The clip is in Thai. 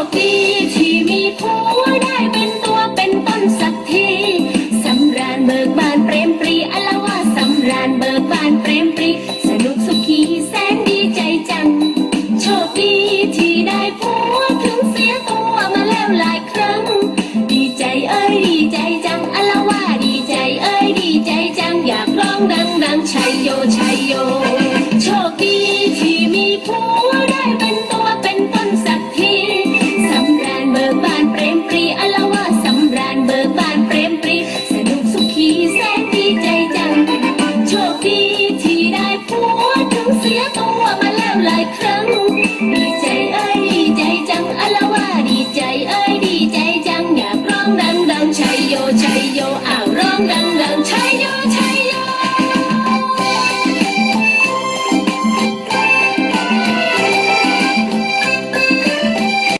คดีที่มีผัวได้เป็นตัวเป็นตนสักทีสำราญเบิกบานเปรมปรีอลาวาสำราญเบิกบานเปรมปรี กบานเปรมปรีอลาวาสำราญเบอร์บานเปรมปรีสนุกสุขีแสนดีใจจัง โชคดีที่ได้ผัวถึงเสียตัวมาแล้วหลายครั้ง